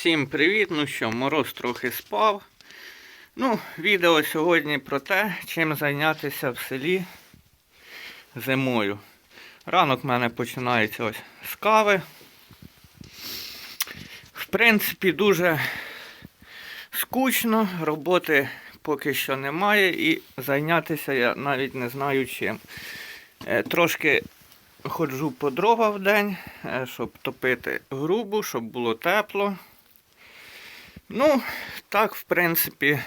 Всім привіт! Ну що, мороз трохи спав. Ну, відео сьогодні про те, чим зайнятися в селі зимою. Ранок в мене починається ось з кави. В принципі, дуже скучно, роботи поки що немає і зайнятися я навіть не знаю чим. Е, Трошки ходжу по дрова в день, е, щоб топити грубу, щоб було тепло. Ну, так, в принципі,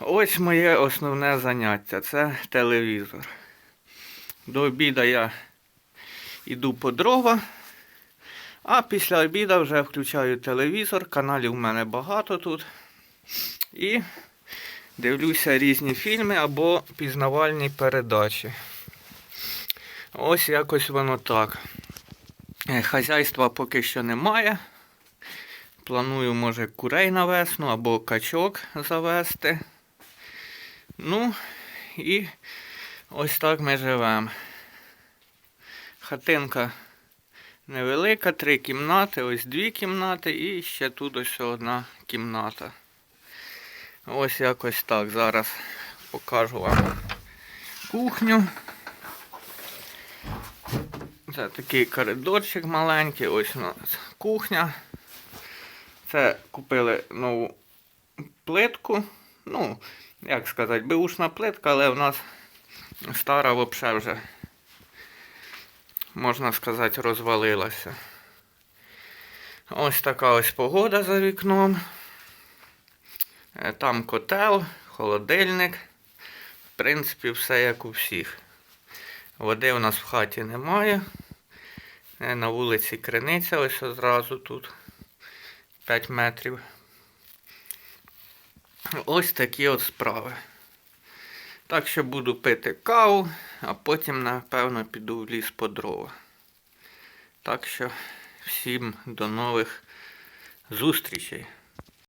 ось моє основне заняття це телевізор. До обіду я йду по дрова, а після обіду вже включаю телевізор. Каналів у мене багато тут. І дивлюся різні фільми або пізнавальні передачі. Ось якось воно так. Е, Хазяйства поки що немає. Планую, може, курей на весну або качок завести. Ну, і ось так ми живемо. Хатинка невелика, три кімнати, ось дві кімнати і ще тут ось одна кімната. Ось якось так. Зараз покажу вам кухню. Це такий коридорчик маленький, ось у нас кухня. Це купили нову плитку. Ну, як сказати, беушна плитка, але в нас стара взагалі вже, можна сказати, розвалилася. Ось така ось погода за вікном. Е, Там котел, холодильник. В принципі, все як у всіх. Води у нас в хаті немає. Е, На вулиці криниця ось одразу тут. 5 метрів. Ось такі от справи. Так що буду пити каву, а потім, напевно, піду в ліс по дрова. Так що всім до нових зустрічей.